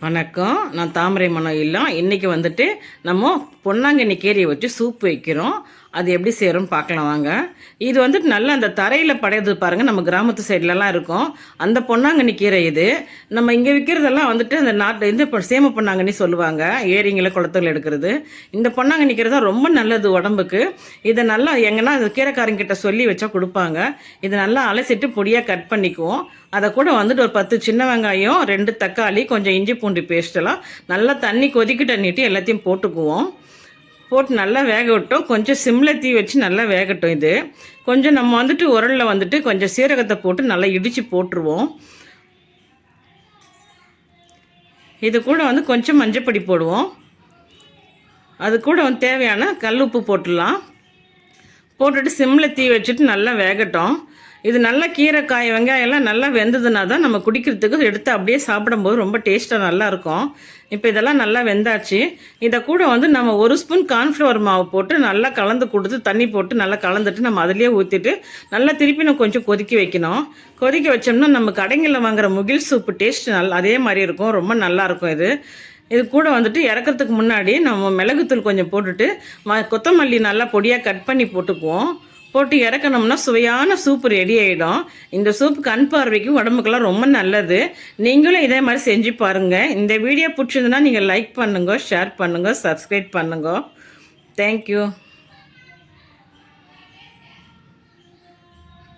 வணக்கம். நான் தாமரை மனோ இல்லம். இன்றைக்கி வந்துட்டு நம்ம பொன்னாங்கண்ணி கீரையை வச்சு சூப் வைக்கிறோம். அது எப்படி செய்கிறோம்னு பார்க்கலாம் வாங்க. இது வந்துட்டு நல்லா அந்த தரையில் படையது பாருங்கள் நம்ம கிராமத்து சைட்லலாம் இருக்கும். அந்த பொன்னாங்கண்ணி கீரை இது. நம்ம இங்கே விற்கிறதெல்லாம் வந்துட்டு அந்த நாட்டில் இந்த இப்போ சேம பொன்னாங்கண்ணி சொல்லுவாங்க. ஏரிங்களை குளத்துல எடுக்கிறது. இந்த பொன்னாங்கண்ணி கீரை தான் ரொம்ப நல்லது உடம்புக்கு. இதை நல்லா எங்கன்னா கீரைக்காரங்கிட்ட சொல்லி வச்சா கொடுப்பாங்க. இதை நல்லா அலசிட்டு பொடியாக கட் பண்ணிக்குவோம். அதை கூட வந்துட்டு ஒரு பத்து சின்ன வெங்காயம் ரெண்டு தக்காளி கொஞ்சம் இஞ்சி பூண்டு பேஸ்ட்டெல்லாம் நல்லா தண்ணி கொதிக்கிட்ட நீட்டி எல்லாத்தையும் போட்டுக்குவோம். போட்டு நல்லா வேக விட்டோம். கொஞ்சம் சிம்மில் தீ வச்சு நல்லா வேகட்டும் இது. கொஞ்சம் நம்ம வந்துட்டு உரலில் வந்துட்டு கொஞ்சம் சீரகத்தை போட்டு நல்லா இடித்து போட்டுருவோம். இது கூட வந்து கொஞ்சம் மஞ்சப்பொடி போடுவோம். அது கூட வந்து தேவையான கல் உப்பு போட்டுடலாம். போட்டுட்டு சிம்மில் தீ வச்சுட்டு நல்லா வேகட்டும். இது நல்லா கீரை காய் வெங்காயம் எல்லாம் நல்லா வெந்ததுனா தான் நம்ம குடிக்கிறதுக்கு எடுத்து அப்படியே சாப்பிடும்போது ரொம்ப டேஸ்ட்டாக நல்லாயிருக்கும் இப்போ இதெல்லாம் நல்லா வெந்தாச்சு. இதை கூட வந்து நம்ம ஒரு ஸ்பூன் கார்ன்ஃப்ளவர் மாவு போட்டு நல்லா கலந்து கொடுத்து தண்ணி போட்டு நல்லா கலந்துட்டு நம்ம அதிலே ஊற்றிட்டு நல்லா திருப்பி நம்ம கொஞ்சம் கொதிக்க வைக்கணும். கொதிக்க வச்சோம்னா நம்ம கடைங்களில் வாங்குற முகில் சூப்பு டேஸ்ட் நல்லா அதே மாதிரி இருக்கும். ரொம்ப நல்லாயிருக்கும் இது. இது கூட வந்துட்டு இறக்கறதுக்கு முன்னாடி நம்ம மிளகுத்தூள் கொஞ்சம் போட்டுட்டு ம கொத்தமல்லி நல்லா பொடியாக கட் பண்ணி போட்டுக்குவோம். போட்டு இறக்கணும்னா சுவையான சூப் ரெடி ஆகிடும் இந்த சூப் கண் பார்வைக்கு உடம்புக்கெல்லாம் ரொம்ப நல்லது. நீங்களும் இதே மாதிரி செஞ்சு பாருங்கள் இந்த வீடியோ பிடிச்சதுன்னா நீங்கள் லைக் பண்ணுங்க ஷேர் பண்ணுங்க சப்ஸ்கிரைப் பண்ணுங்க. தேங்க்யூ